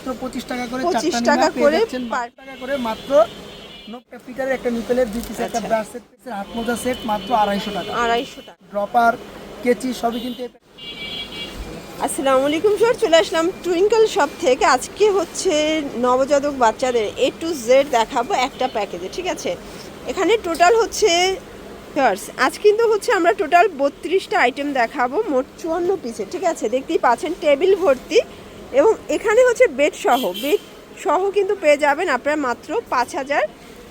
মাত্র পঁচিশ টাকা করে 25 চারটা টাকা করে টাকা করে মাত্র পিটারের একটা নিপেলের দুই পিস একটা আচ্ছা। ব্রাশ সেট পিসের হাত মোজা সেট মাত্র আড়াইশো টাকা। আড়াইশো টাকা। ড্রপার কেচি সবই কিন্তু আসসালামু আলাইকুম স্যার চলে আসলাম টুইঙ্কল শপ থেকে। আজকে হচ্ছে নবজাতক বাচ্চাদের এ টু জেড দেখাবো একটা প্যাকেজে ঠিক আছে? এখানে টোটাল হচ্ছে ফার্স আজ কিন্তু হচ্ছে আমরা টোটাল বত্রিশটা আইটেম দেখাবো মোট চুয়ান্ন পিসে ঠিক আছে? দেখতেই পাচ্ছেন টেবিল ভর্তি। এবং এখানে হচ্ছে বেড সহ। বেড সহ কিন্তু পেয়ে যাবেন আপনারা মাত্র পাঁচ হাজার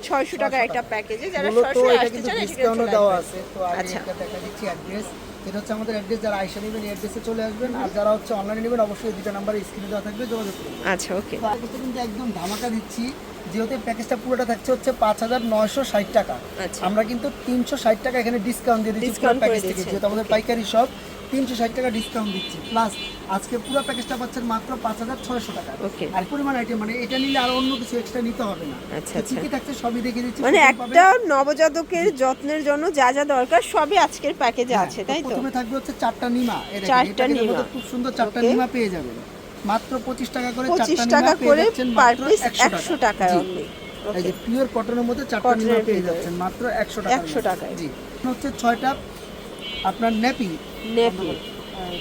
ছয়শো টাকার একটা প্যাকেজে যারা সরাসরি আসতে চান ডিসকাউন্টও দেওয়া আছে। তো আমি আচ্ছা। দেখা দিচ্ছি অ্যাড্রেস এটা হচ্ছে আমাদের অ্যাড্রেস যারা আইসা নেবেন এই অ্যাড্রেসে চলে আসবেন। আর যারা হচ্ছে অনলাইনে নেবেন অবশ্যই দুটো নাম্বার স্ক্রিনে দেওয়া থাকবে যোগাযোগ করুন। আচ্ছা ওকে কিন্তু একদম ধামাকা দিচ্ছি। যেহেতু প্যাকেজটা পুরোটা থাকছে হচ্ছে পাঁচ হাজার নয়শো ষাট টাকা। আচ্ছা। আমরা কিন্তু তিনশো ষাট টাকা এখানে ডিসকাউন্ট দিয়ে দিচ্ছি প্যাকেজ থেকে। যেহেতু আমাদের পাইকারি সব তিনশো ষাট টাকা ডিসকাউন্ট দিচ্ছি। প্লাস আজকে পুরো প্যাকেজটা পাচ্ছেন মাত্র পাঁচ হাজার ছয়শো টাকা। আর পরিমাণ আইটেম মানে এটা নিলে আর অন্য কিছু এক্সট্রা নিতে হবে না। কি কি থাকছে সবই দেখে দিচ্ছি মানে একটা নবজাতকের যত্নের জন্য যা যা দরকার সবই আজকের প্যাকেজে আছে তাই তো? প্রথমে থাকবে হচ্ছে চারটা নিমা। চারটা নিমা। খুব সুন্দর চারটা নিমা পেয়ে যাবেন। মাত্র পঁচিশ টাকা করে পঁচিশ টাকা করে পার পিস একশো একশো টাকা। অনলি এই যে পিওর কটনের মধ্যে চারটা নিমা পেয়ে। যাচ্ছেন মাত্র একশো টাকা 100 টাকায়। জি। হচ্ছে ছয়টা আপনার নেপি? নেপি।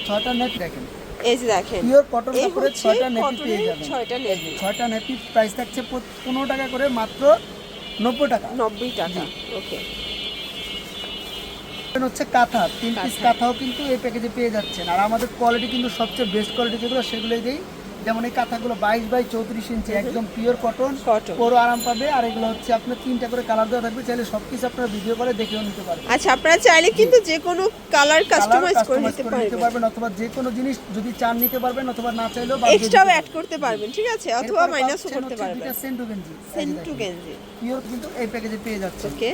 ছয়টা নেপি দেখেন। এই যে দেখেন পিওর কটন কাপড়ের ছয়টা নেপি পেয়ে যাবেন। ছয়টা নেপি। ছয়টা নেপি প্রাইস থাকছে পনেরো টাকা করে মাত্র নব্বই টাকা। নব্বই টাকা ওকে। হচ্ছে কাঁথা তিন পিস কাঁথাও কিন্তু এই প্যাকেজে পেয়ে যাচ্ছেন। আর আমাদের কোয়ালিটি কিন্তু সবচেয়ে বেস্ট কোয়ালিটি যেগুলো সেগুলোই দেই। যেমন এই কাঁথাগুলো বাইশ বাই চৌত্রিশ ইঞ্চি একদম পিওর কটন। পুরো আরাম পাবে। আর এগুলো হচ্ছে আপনার তিনটা করে কালার দেওয়া থাকবে। চাইলে সব কিছু আপনারা ভিডিও করে দেখেও নিতে পারবেন। আচ্ছা আপনারা চাইলে কিন্তু যে কোনো কালার কাস্টমাইজ করে নিতে পারবেন। অথবা যে কোনো জিনিস যদি চান নিতে পারবেন অথবা না চাইলেও এক্সট্রাও অ্যাড করতে পারবেন ঠিক আছে? অথবা মাইনাসও করতে পারবেন। এটা সেন্টু গেঞ্জি। সেন্টু গেঞ্জি। পিওর কিন্তু এই প্যাকেজে পেয়ে যাচ্ছে যে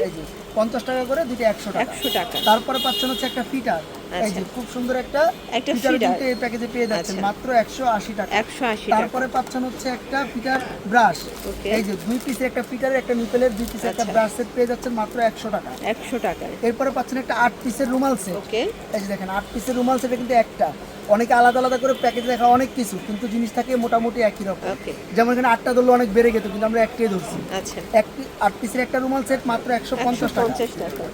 পঞ্চাশ টাকা করে দুটো একশো টাকা। একশো টাকা। তারপরে পাচ্ছেন হচ্ছে একটা ফিটার। আচ্ছা। খুব সুন্দর একটা একটা ফিটার এই প্যাকেজে পেয়ে যাচ্ছেন। আচ্ছা। মাত্র একশো আশি টাকা। একশো টাকা। তারপরে পাচ্ছেন হচ্ছে একটা ফিটার ব্রাশ। এই যে দুই পিসের একটা ফিটারের একটা নিপেলের দুই পিসের একটা আচ্ছা। ব্রাশ সেট পেয়ে যাচ্ছেন মাত্র একশো টাকা। একশো টাকায় এরপরে পাচ্ছেন একটা আট পিসের রুমাল সেট। ওকে। এই যে দেখেন আট পিসের রুমাল সেটা কিন্তু একটা। অনেকে আলাদা আলাদা করে প্যাকেজ দেখা অনেক কিছু কিন্তু জিনিস থাকে মোটামুটি একই রকম। যেমন এখানে আটটা ধরলে অনেক বেড়ে গেত কিন্তু আমরা একটাই ধরছি। আচ্ছা। এক পি- আট পিসের একটা রুমাল সেট মাত্র একশো পঞ্চাশ টাকা।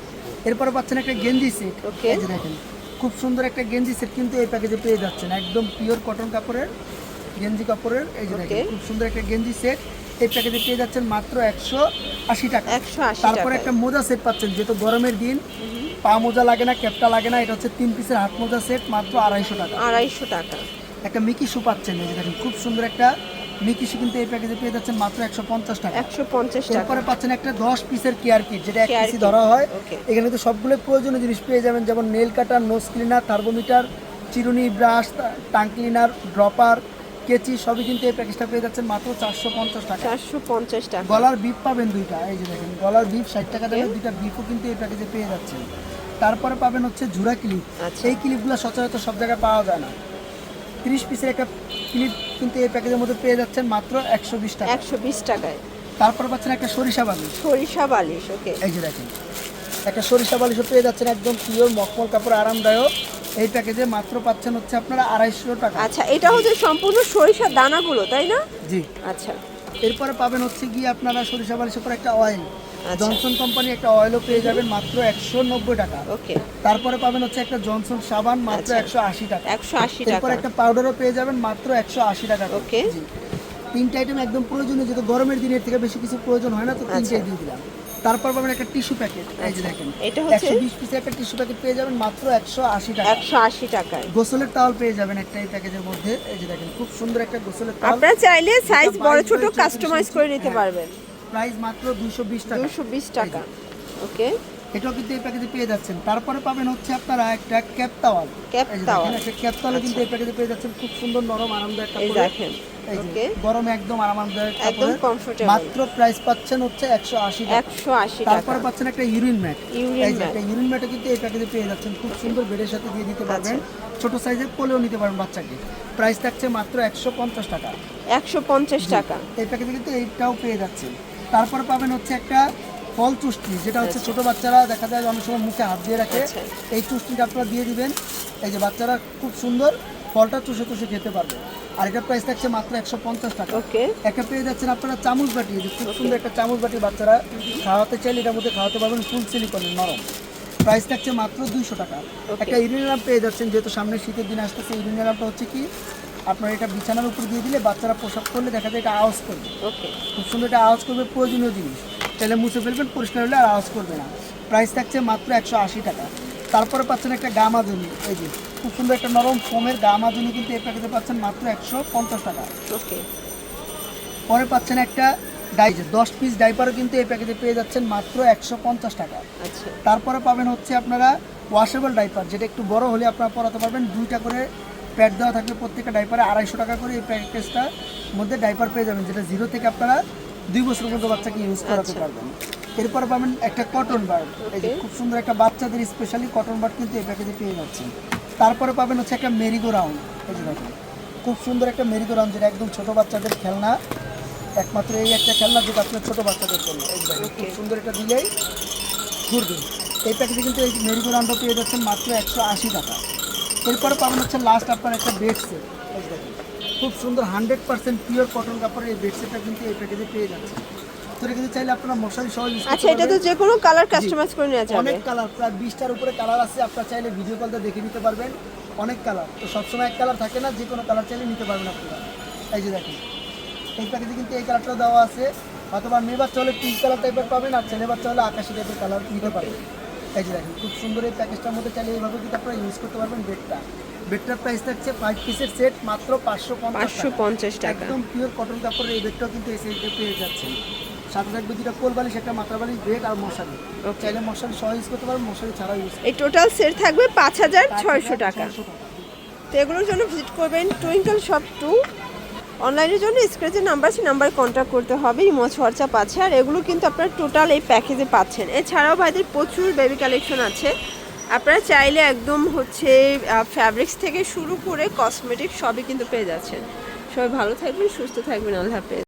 এরপরে পাচ্ছেন একটা গেঞ্জি সেট. দেখেন খুব সুন্দর একটা গেঞ্জি সেট কিন্তু এই প্যাকেজে পেয়ে যাচ্ছেন। একদম পিওর কটন কাপড়ের গেঞ্জি কাপড়ের এই যে দেখেন খুব সুন্দর একটা গেঞ্জি সেট এই প্যাকেজে পেয়ে যাচ্ছেন মাত্র একশো আশি টাকা। তারপরে একটা মোজা সেট পাচ্ছেন যেহেতু গরমের দিন পা মোজা লাগে না ক্যাপটা লাগে না এটা হচ্ছে তিন পিসের হাত মোজা সেট মাত্র আড়াইশো টাকা। আড়াইশো টাকা। একটা মিকি শু পাচ্ছেন এই যে দেখেন খুব সুন্দর একটা মিকি শু কিন্তু এই প্যাকেজে পেয়ে যাচ্ছেন মাত্র একশো পঞ্চাশ টাকা। একশো পঞ্চাশ টাকা। এরপরে পাচ্ছেন একটা দশ পিসের কেয়ার কিট যেটা এক পিসি ধরা হয়। এখানে তো সবগুলো প্রয়োজনীয় জিনিস পেয়ে যাবেন যেমন nail cutter nose cleaner thermometer চিরুনি ব্রাশ টাং ক্লিনার ড্রপার কেচি সবই কিন্তু এই প্যাকেজটা পেয়ে যাচ্ছেন মাত্র চারশো পঞ্চাশ টাকা। চারশো পঞ্চাশ টাকা। গলার বিপ পাবেন দুইটা এই যে দেখেন গলার বিপ ষাট টাকা দামে দুইটা বিপও কিন্তু এই প্যাকেজে পেয়ে যাচ্ছেন। তারপরে পাবেন হচ্ছে ঝুরা ক্লিপ। এই ক্লিপগুলো সচরাচর সব জায়গায় পাওয়া যায় না। তিরিশ পিসের একটা ক্লিপ কিন্তু এই প্যাকেজের মধ্যে পেয়ে যাচ্ছেন মাত্র একশো বিশ টাকা। একশো বিশ টাকায়। তারপর পাচ্ছেন একটা সরিষা বালি সরিষা বালিশ ওকে এই যে দেখেন একটা সরিষা বালিশও পেয়ে যাচ্ছেন একদম পিওর মখমল কাপড় আরামদায়ক। এই প্যাকেজে মাত্র পাচ্ছেন হচ্ছে আপনারা আড়াইশো টাকা আচ্ছা এটা হচ্ছে সম্পূর্ণ সরিষার দানাগুলো তাই না জি আচ্ছা এরপরে পাবেন হচ্ছে গিয়ে আপনারা সরিষা বালিশের পর একটা অয়েল। জনসন কোম্পানির একটা অয়েলও পেয়ে যাবেন মাত্র একশো নব্বই টাকা ওকে তারপরে পাবেন হচ্ছে একটা জনসন সাবান মাত্র আচ্ছা। একশো আশি টাকা একশো আশি এরপর টাকা একটা পাউডারও পেয়ে যাবেন মাত্র একশো আশি টাকা। Okay. তিনটা আইটেম একদম প্রয়োজনীয় যেহেতু গরমের দিনের থেকে বেশি কিছু প্রয়োজন হয় না তো তিনটাই আচ্ছা। দিয়ে দিলাম তারপর পাবেন একটা টিস্যু প্যাকেট। এই যে আচ্ছা। দেখেন এটা হচ্ছে- একশো বিশ পিসের একটা টিস্যু প্যাকেট পেয়ে যাবেন মাত্র একশো আশি টাকা একশো আশি টাকায়। গোসলের টাওয়াল পেয়ে যাবেন একটা এই প্যাকেজের মধ্যে। এই যে দেখেন খুব সুন্দর একটা গোসলের টাওয়াল আপনারা চাইলে সাইজ বড় ছোট কাস্টমাইজ করে নিতে হ্যাঁ। পারবেন। প্রাইস মাত্র দুইশো বিশ টাকা। দুশো বিশ টাকা। ওকে এটাও কিন্তু এই প্যাকেজে পেয়ে যাচ্ছেন। তারপরে পাবেন হচ্ছে আপনারা একটা ক্যাপ তাওয়াল। ক্যাপ এই যে একটা কিন্তু এই প্যাকেজে পেয়ে যাচ্ছেন খুব সুন্দর নরম আরামদায়ক। দেখেন ওকে। গরমে একদম আরামদায়ক একদম comfortable। মাত্র প্রাইস পাচ্ছেন হচ্ছে একশো আশি টাকা। তারপরে পাচ্ছেন একটা ইউরিন ম্যাট যে mat। একটা ইউরিন ম্যাটও কিন্তু এই প্যাকেজে পেয়ে যাচ্ছেন। খুব সুন্দর বেডের সাথে দিয়ে দিতে পারবেন। আচ্ছা। ছোট সাইজের কোলেও নিতে পারবেন বাচ্চাকে। প্রাইস থাকছে মাত্র একশো পঞ্চাশ টাকা। একশো পঞ্চাশ টাকা। এই প্যাকেজে কিন্তু এইটাও পেয়ে যাচ্ছেন। তারপরে পাবেন হচ্ছে একটা ফল চুষ্টি যেটা হচ্ছে ছোট বাচ্চারা দেখা যায় অনেক সময় মুখে হাত দিয়ে রাখে। আচ্ছা। এই চুষ্টিটা আপনারা দিয়ে দিবেন। এই যে বাচ্চারা খুব সুন্দর ফলটা চুষে চুষে খেতে পারবে। আর এটা প্রাইস থাকছে মাত্র একশো পঞ্চাশ টাকা। একটা পেয়ে যাচ্ছেন আপনারা চামচ বাটি খুব সুন্দর একটা চামচ বাটি বাচ্চারা খাওয়াতে চাইলে এটার মধ্যে খাওয়াতে পারবেন ফুল সিলিকনের নরম। প্রাইস থাকছে মাত্র দুইশো টাকা। একটা ইউরিনিয়াম পেয়ে যাচ্ছেন যেহেতু সামনে শীতের দিন আসতেছে ইউরিনিয়ামটা হচ্ছে কি? আপনার এটা বিছানার উপর দিয়ে দিলে বাচ্চারা পোশাক করলে দেখা যায় এটা আওয়াজ করবে। খুব সুন্দর এটা আওয়াজ করবে প্রয়োজনীয় জিনিস। তাহলে মুছে ফেলবেন পরিষ্কার হলে আর আওয়াজ করবে না। প্রাইস থাকছে মাত্র একশো আশি টাকা। তারপরে পাচ্ছেন একটা গামাজনি এই যে খুব সুন্দর একটা নরম ফোমের গামাজনি কিন্তু এই প্যাকেটে পাচ্ছেন মাত্র একশো পঞ্চাশ টাকা। ওকে পরে পাচ্ছেন একটা ডাইজে দশ পিস ডাইপারও কিন্তু এই প্যাকেটে পেয়ে যাচ্ছেন মাত্র একশো পঞ্চাশ টাকা। আচ্ছা। তারপরে পাবেন হচ্ছে আপনারা ওয়াশেবল ডাইপার যেটা একটু বড় হলে আপনারা পরাতে পারবেন। দুইটা করে প্যাড দেওয়া থাকবে প্রত্যেকটা ডাইপারে আড়াইশো টাকা করে এই প্যাকেজটার মধ্যে ডাইপার পেয়ে যাবেন যেটা জিরো থেকে আপনারা দুই বছর পর্যন্ত বাচ্চাকে ইউজ করাতে আচ্ছা। পারবেন। এরপর পাবেন একটা কটন বার্ড এই যে খুব সুন্দর একটা বাচ্চাদের স্পেশালি কটন বার্ড কিন্তু এই প্যাকেজে পেয়ে যাচ্ছেন। তারপরে পাবেন হচ্ছে একটা মেরিগো রাউন্ড এই যে দেখুন খুব সুন্দর একটা মেরিগো রাউন্ড যেটা একদম ছোট বাচ্চাদের খেলনা। একমাত্র এই একটা খেলনা যেটা আপনার ছোট বাচ্চাদের জন্য। খুব সুন্দর এটা দিলেই ঘুরবে। এই প্যাকেজে কিন্তু এই মেরিগো রাউন্ডটা পেয়ে যাচ্ছেন মাত্র একশো আশি টাকা। এরপরে পাবেন হচ্ছে লাস্ট আপনার একটা বেড সেট এই দেখুন খুব সুন্দর হান্ড্রেড পার্সেন্ট পিওর কটন কাপড়ের এই বেড সেটটা কিন্তু এই প্যাকেজে পেয়ে যাচ্ছে কিন্তু চাইলে আপনারা মশারি সহ ইউজ আচ্ছা এটা তো যে কোনো কালার কাস্টমাইজ করে নেওয়া যাবে। অনেক কালার প্রায় উপরে কালার আছে আপনারা চাইলে ভিডিও কলতে দেখে নিতে পারবেন। অনেক কালার তো সবসময় এক কালার থাকে না যে কোনো কালার চাইলে নিতে পারবেন আপনারা। এই যে দেখুন এই প্যাকেজে কিন্তু এই কালারটাও দেওয়া আছে। অথবা মেয়ে বাচ্চা হলে পিঙ্ক কালার টাইপের পাবেন আর ছেলে বাচ্চা হলে আকাশি টাইপের কালার নিতে পারবেন। এই যে দেখুন খুব সুন্দর এই প্যাকেজটার মধ্যে চাইলে এইভাবে কিন্তু আপনারা ইউজ করতে পারবেন বেডটা। বেডটার প্রাইস থাকছে ফাইভ পিসের সেট মাত্র পাঁচশো পাঁচশো পঞ্চাশ টাকা। একদম পিওর কটন কাপড়ের এই বেডটাও কিন্তু এই সাইডে পেয়ে যাচ্ছেন। সাথে থাকবে দুটা কোল বালিশ একটা মাত্রা বালিশ বেড আর মশারি। চাইলে মশারি সহ ইউজ করতে পারবেন মশারি ছাড়াও ইউজ এই টোটাল সেট থাকবে পাঁচ হাজার ছয়শো টাকা। তো এগুলোর জন্য ভিজিট করবেন টুইঙ্কল শপ টু অনলাইনের জন্য স্ক্রেচের নাম্বার সেই নাম্বারে কন্ট্যাক্ট করতে হবে ইমোজ হোয়াটসঅ্যাপ পাচ্ছে আর এগুলো কিন্তু আপনারা টোটাল এই প্যাকেজে পাচ্ছেন। এছাড়াও ভাইদের প্রচুর বেবি কালেকশন আছে। আপনারা চাইলে একদম হচ্ছে ফ্যাব্রিক্স থেকে শুরু করে কসমেটিক সবই কিন্তু পেয়ে যাচ্ছেন। সবাই ভালো থাকবেন, সুস্থ থাকবেন, আল্লাহ হাফেজ।